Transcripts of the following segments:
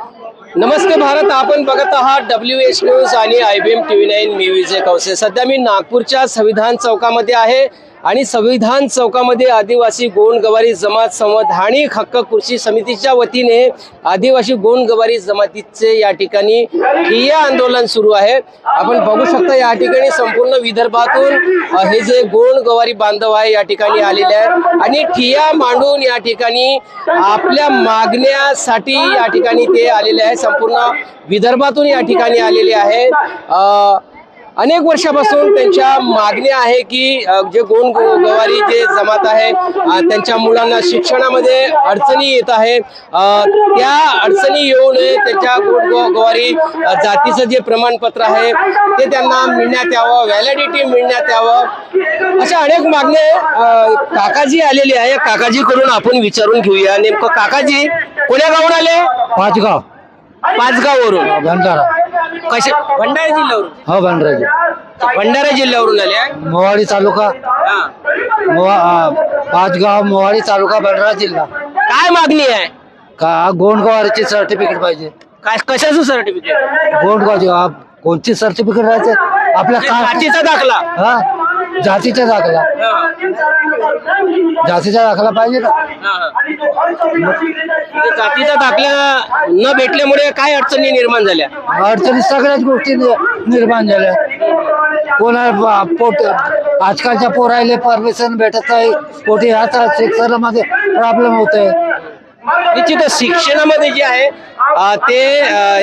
नमस्ते भारत आपण बघत आहात डब्ल्यू एच न्यूज आणि I B M T V nine मी विजय कवसे सध्या मी नागपूरच्या संविधान चौकामध्ये आहे आणि संविधान चौकामध्ये आदिवासी गोंडगवारी जमात संवैधानिक हक्क कृषी समितीच्या वतीने आदिवासी गोंडगवारी जमातीचे या ठिकाणी ठिय्या आंदोलन सुरू आहे. आपण बघू शकता या ठिकाणी संपूर्ण विदर्भातून हे जे गोंडगवारी बांधव आहे या ठिकाणी आलेले आहेत आणि ठिय्या मांडून या ठिकाणी आपल्या मागण्यासाठी या ठिकाणी ते आलेले आहे संपूर्ण विदर्भातून या ठिकाणी आलेले आहे अनेक वर्षापासून त्यांच्या मागण्या आहे की जे गोंड गो- गवारी जे जमात आहे त्यांच्या मुलांना शिक्षणामध्ये अडचणी येत आहे. त्या अडचणी येऊ नये. त्यांच्या गोंड गो- गवारी जातीचं जे प्रमाणपत्र आहे ते त्यांना मिळण्यात यावं व्हॅलिडिटी मिळण्यात यावं. अशा अनेक मागण्या काकाजी आलेली आहे. काकाजीकडून आपण विचारून घेऊया. नेमकं काकाजी कोण्या गावून आले? पाचगाव. पाचगाववरून. भंडारा. कशा भंडारा जिल्ह्यावरून? हो भंडाराजी भंडारा जिल्ह्यावरून आले मोवाडी तालुका. हा. मोवा पाचगाव मोवाडी तालुका भंडारा जिल्हा. काय मागणी आहे? का गोंडगवारीची सर्टिफिकेट पाहिजे? काय कशाचं सर्टिफिकेट? गोंडगावची कोणती सर्टिफिकेट राहायचे? आपल्या का जातीचा दाखला. हा? जातीचा दाखला. जातीचा दाखला पाहिजे ना जातीचा दाखला न भेटल्यामुळे काय अडचणी निर्माण झाल्या? अडचणी सगळ्याच गोष्टी नि- निर्माण झाल्या. कोणा बा- पोट आजकालच्या पोरायले परमिशन भेटत नाही. पोटी आता शिक्षणामध्ये प्रॉब्लेम होत आहे निश्चितच शिक्षणामध्ये जे आहे ते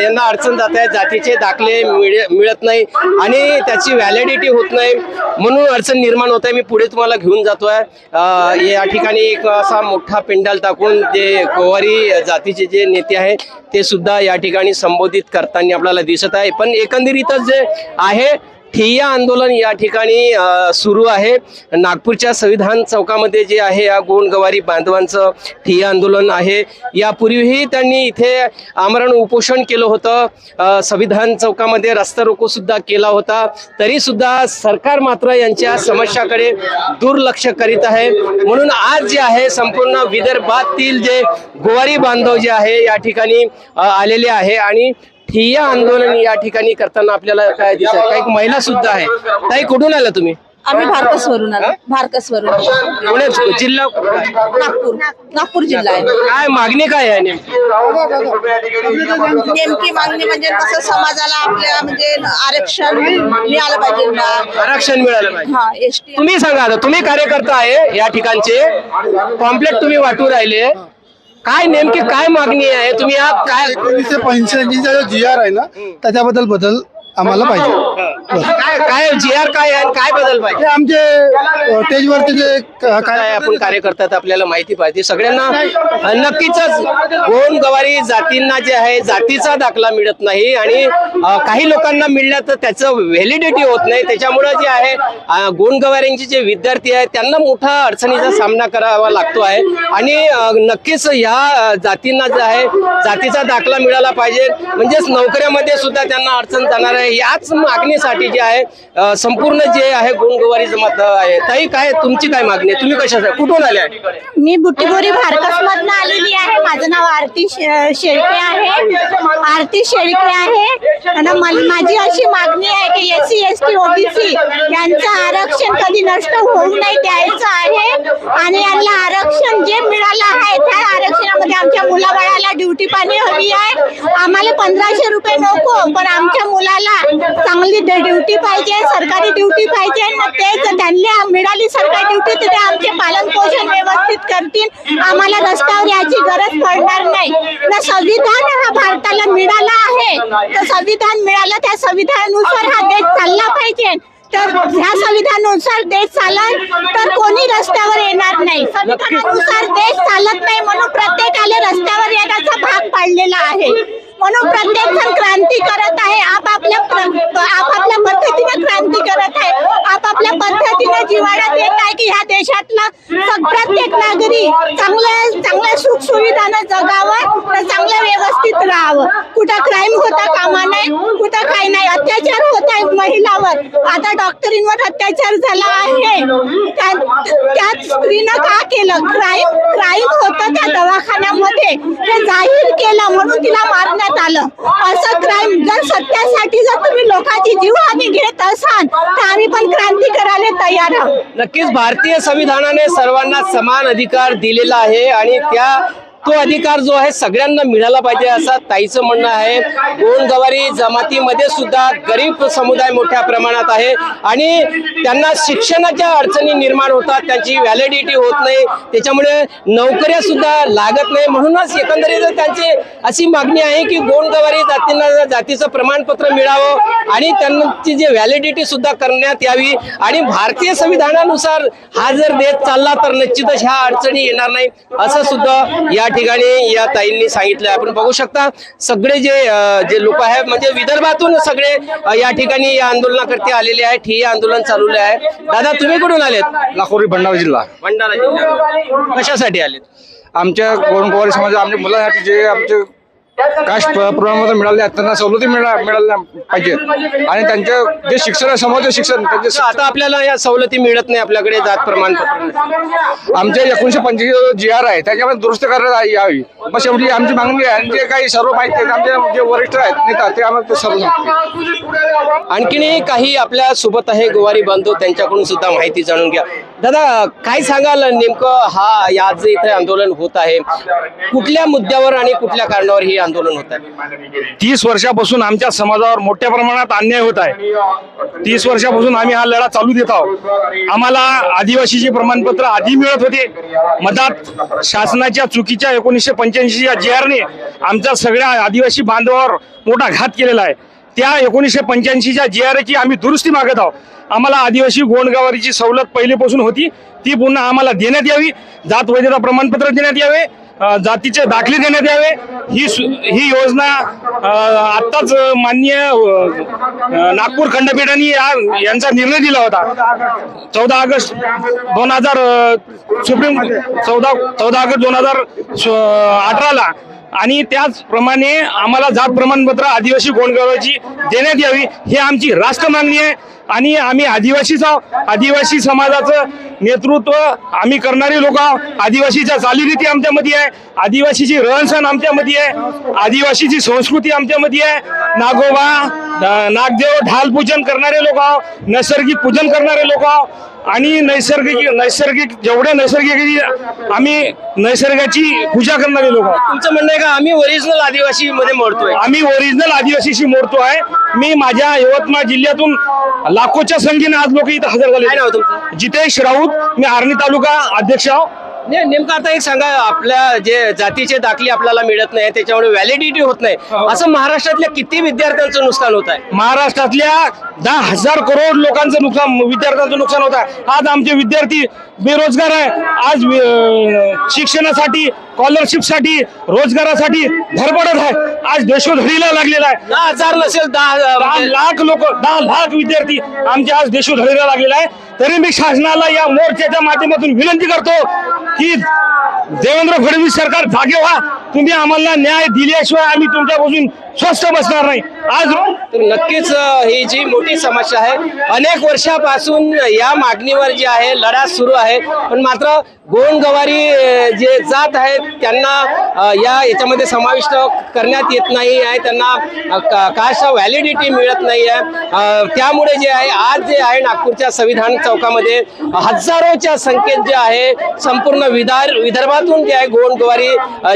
यांना अडचण जात आहे जातीचे दाखले मिळ- मिळत नाही आणि त्याची व्हॅलिडिटी होत नाही. म्हणून अडचण निर्माण होत आहे. मी पुढे तुम्हाला घेऊन जातो आहे या ठिकाणी एक असा मोठा पेंडाल टाकून जे गोवारी जातीचे जे नेते आहे ते सुद्धा या ठिकाणी संबोधित करताना आपल्याला दिसत आहे. पण एकंदरीतच जे आहे ठिय्या आंदोलन या ठिकाणी सुरू आहे. नागपूरच्या संविधान चौकामध्ये जे आहे या गोंडगवारी बांधवांचं ठिय्या आंदोलन आहे. यापूर्वीही त्यांनी इथे आमरण उपोषण केलं होतं. संविधान चौकामध्ये रस्ता रोको सुद्धा केला होता. तरी सुद्धा सरकार मात्र यांच्या समस्याकडे दुर्लक्ष करीत आहे. म्हणून आज जे आहे संपूर्ण विदर्भातील जे गोवारी बांधव जे आहे या ठिकाणी आलेले आहे. आणि ठिय्या आंदोलन या ठिकाणी करताना आपल्याला काय दिसत काही महिला सुद्धा आहे ताई कुठून आला तुम्ही? आम्ही भारकसवरून आलो. भारकसवरून. पुणे जिल्हा नागपूर. नागपूर जिल्हा आहे. काय मागणी काय आहे नेमकी? नेमकी मागणी म्हणजे कसं समाजाला आपल्या म्हणजे आरक्षण मिळालं पाहिजे ना. आरक्षण मिळालं पाहिजे. हा तुम्ही सांगा आता तुम्ही कार्यकर्ता आहे या ठिकाणचे. पॉम्पलेट तुम्ही वाटू राहिले. काय नेमकी काय मागणी आहे? तुम्ही काय एकोणीसशे पंच्याऐंशीचा जो जी आर आहे ना त्याच्याबद्दल बदल आम्हाला पाहिजे. काय काय जी आर काय आहे आणि काय बदल पाहिजे? आमचे अ, स्टेजवरती जे क- काय काय आपण कार्यकर्तात आपल्याला माहिती पाहिजे. सगळ्यांना नक्कीच गोंड गवारी जातींना जे आहे जातीचा दाखला मिळत नाही आणि अ, काही लोकांना मिळलं तर त्याचं व्हॅलिडिटी होत नाही. त्याच्यामुळे जे आहे अ, गोंड गवारींचे जे विद्यार्थी आहेत त्यांना मोठा अडचणीचा सामना करावा लागतो आहे. आणि अ, नक्कीच ह्या अ, जातींना जे आहे जातीचा दाखला मिळाला पाहिजे. म्हणजेच नोकऱ्यामध्ये सुद्धा त्यांना अडचण जाणार आहे. याच मागणीसाठी जे आहे संपूर्ण जे आहे गोंडगोवारी जमात आहे ताई काय तुमची काय मागणी आहे? तुम्ही कशा कुठून आल्या मी बुटीबोरी भारकस मधनं आलेली आहे. माझं नाव आरती शेळके आहे. आरती शेळके आहे. आणि माझी अशी मागणी आहे की S C S T OBC यांचं आरक्षण कधी नष्ट होऊ नाही द्यायचं आहे. आणि यांना आरक्षण जे मिळालं आहे त्या आरक्षणामध्ये आमच्या मुलाबाळाला ड्युटी पाणी हवी आहे. आम्हाला पंधराशे रुपये नको पण आमच्या मुलाला चांगली ड्युटी पाहिजे सरकारी ड्युटी पाहिजे तेच त्यांना मिळाली सरकारी ड्युटी तर ते आमचे पालन पोषण व्यवस्थित करतील. आम्हाला रस्त्यावर याची गरज पडणार नाही. ना संविधान हा भारताला मिळाला आहे. तर संविधान मिळालं त्या संविधानानुसार हा देश चालला पाहिजे. तर ह्या संविधानानुसार देश चालत तर कोणी रस्त्यावर येणार नाही. संविधानानुसार देश चालत नाही म्हणून प्रत्येकाला रस्त्यावर येण्याचा भाग पाडलेला आहे. म्हणून प्रत्येक जण क्रांती करत आहे. आपापल्या प्र- आपापल्या पद्धतीने क्रांती करत आहे आपापल्या पद्धतीने जिव्हाळा देत आहे की ह्या देशातला सग- प्रत्येक नागरी चांगल्या चांगल्या सुख सुविधानं जगावं तर चांगलं व्यवस्थित राहावं. कुठं क्राईम होता कामा नाही कुठं काही नाही. अत्याचार होत आहे महिलावर. आता डॉक्टरींवर अत्याचार झाला आहे. त्यात स्त्रीनं का केलं? क्राईम क्राईम होतं त्या दवाखान्यामध्ये. ते जाहीर केलं म्हणून तिला मारण्यात आलं. असं क्राईम जर सत्यासाठी जर तुम्ही लोकांची जीवहानी घेत असाल तर आम्ही पण क्रांती करायला तयार आहोत. नक्कीच भारतीय संविधानाने सर्वांना समान अधिकार दिलेला आहे आणि त्या तो अधिकार जो आहे सगळ्यांना मिळाला पाहिजे असं ताईचं म्हणणं आहे. गोंडगवारी जमातीमध्ये सुद्धा गरीब समुदाय मोठ्या प्रमाणात आहे आणि त्यांना शिक्षणाच्या अडचणी निर्माण होतात त्यांची व्हॅलिडिटी होत नाही त्याच्यामुळे नोकऱ्या सुद्धा लागत नाही. म्हणूनच एकंदरीत त्यांची अशी मागणी आहे की गोंडगवारी जातींना जातीचं प्रमाणपत्र मिळावं आणि त्यांची जी व्हॅलिडिटी सुद्धा करण्यात यावी आणि भारतीय संविधानानुसार हा जर देश चालला तर निश्चितच ह्या अडचणी येणार नाही असं सुद्धा या ठिकाणी या ताईंनी सांगितलं. आपण बघू शकता सगळे जे जे लोक आहेत म्हणजे विदर्भातून सगळे या ठिकाणी या आंदोलनाकरते आलेले आहेत. ठिय्या आंदोलन चालवले आहे. दादा तुम्ही कुठून आलेत? लाखोरी भंडारा जिल्हा. भंडारा जिल्ह्यात. कशासाठी आलेत? आमच्या गोरंगवारी समाज आमच्या मुलांसाठी जे आमचे कास्ट प्रमाणपत्र मिळाले आहेत त्यांना सवलती मिळा मिळाल्या पाहिजे. आणि त्यांच्या जे शिक्षण आहे समाज शिक्षण त्यांचे आता आपल्याला या सवलती मिळत नाही आपल्याकडे जात प्रमाणपत्र. आमच्या एकोणीशे पंच्याऐंशी जी आर आहे त्याच्यामध्ये दुरुस्त करण्यात यावी. मग शेवटी आमची मागणी आहे आणि जे काही सर्व माहिती आहे आमचे जे वरिष्ठ आहेत नेता ते आम्हाला सर्व आणखीनही काही आपल्यासोबत आहे गोवारी बांधव त्यांच्याकडून सुद्धा माहिती जाणून घ्या. दादा काय सांगाल नेमकं हा या जे इथे आंदोलन होत आहे? कुठल्या मुद्द्यावर आणि कुठल्या कारणावर हे आंदोलन होत आहे. तीस वर्षापासून आमच्या समाजावर मोठ्या प्रमाणात अन्याय होत आहे. तीस वर्षापासून आम्ही हा लढा चालू देत आहोत. आम्हाला आदिवासीचे प्रमाणपत्र आधी मिळत होते. मधात शासनाच्या चुकीच्या एकोणीसशे पंच्याऐंशीच्या जे आरने आमच्या सगळ्या आदिवासी बांधवावर मोठा घात केलेला आहे. त्या एकोणीसशे पंच्याऐंशीच्या जी आरची आम्ही दुरुस्ती मागत आहोत. आम्हाला आदिवासी गोंडगावारीची सवलत पहिलेपासून होती. ती पुन्हा आम्हाला देण्यात यावी. जात वैधता प्रमाणपत्र देण्यात यावे. जातीचे दाखले देण्यात यावे. ही सु- ही योजना आत्ताच मान्य नागपूर खंडपीठाने या- यांचा निर्णय दिला होता. चौदा ऑगस्ट दोन हजार सुप्रीम चौदा चौदा ऑगस्ट दोन हजार अठराला आणि त्याचप्रमाणे आम्हाला जात प्रमाणपत्र आदिवासी गोंडगावाची देण्यात यावी ही आमची राष्ट्र मागणी आहे. आणि आम्ही आदिवासीच आहोत. आदिवासी समाजाचं नेतृत्व आम्ही करणारे लोक आहोत. आदिवासीच्या चालीरीती आमच्यामध्ये आहे. आदिवासीची रहनसहन आमच्यामध्ये आहे. आदिवासीची संस्कृती आमच्यामध्ये आहे. नागोबा नागदेव ढाल पूजन करणारे लोक आहोत. नैसर्गिक पूजन करणारे लोक आहोत. आणि नैसर्गिक नैसर्गिक जेवढ्या नैसर्गिक आम्ही नैसर्गाची पूजा करणारे लोक आहोत. तुमचं म्हणणं आहे का आम्ही ओरिजिनल आदिवासी मध्ये मोडतोय आम्ही ओरिजिनल आदिवासीशी मोडतो आहे. मी माझ्या यवतमाळ जिल्ह्यातून लाखोच्या संख्येने आज लोक इथं हजर झाले जितेश राऊत मी आर्णी तालुका अध्यक्ष आहो. नाही नेमकं आता एक सांगा आपल्या जे जातीचे दाखले आपल्याला मिळत नाही त्याच्यामुळे व्हॅलिडिटी होत नाही. असं महाराष्ट्रातल्या किती विद्यार्थ्यांचं नुकसान होत आहे? महाराष्ट्रातल्या दहा हजार करोड लोकांचं नुकसान विद्यार्थ्यांचं नुकसान होत आहे. आज आमचे विद्यार्थी बेरोजगार आहे. आज शिक्षणासाठी स्कॉलरशिपसाठी रोजगारासाठी धडपडत आहे. आज देशोधडीला लागलेला आहे. दहा हजार नसेल दहा दहा लाख लोक दहा लाख विद्यार्थी आमच्या आज देशोधडीला लागलेला आहे. तरी मी शासनाला या मोर्चाच्या माध्यमातून विनंती करतो की देवेंद्र फडणवीस सरकार जागे व्हा. तुम्ही आम्हाला न्याय दिल्याशिवाय आम्ही तुमच्यापासून स्वस्थ बसणार नाही. आज तर नक्कीच ही जी मोठी समस्या आहे अनेक वर्षापासून या मागणीवर जी आहे लढा सुरू आहे. पण मात्र गोंडगवारी जे जात आहेत त्यांना या याच्यामध्ये समाविष्ट करण्यात येत नाही आहे. त्यांना काशा का- व्हॅलिडिटी मिळत नाही आहे. त्यामुळे जे आहे आज जे आहे नागपूरच्या संविधान चौकामध्ये हजारोच्या संख्येत जे आहे संपूर्ण विदार विदर्भातून जे आहे गोंडगवारी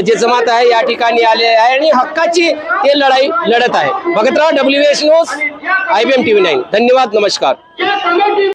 जे जमात आहे या ठिकाणी आले आहे. आणि हक्काची ते लढाई लढत आहे. बघत राहा W S news I B M T V nine धन्यवाद नमस्कार.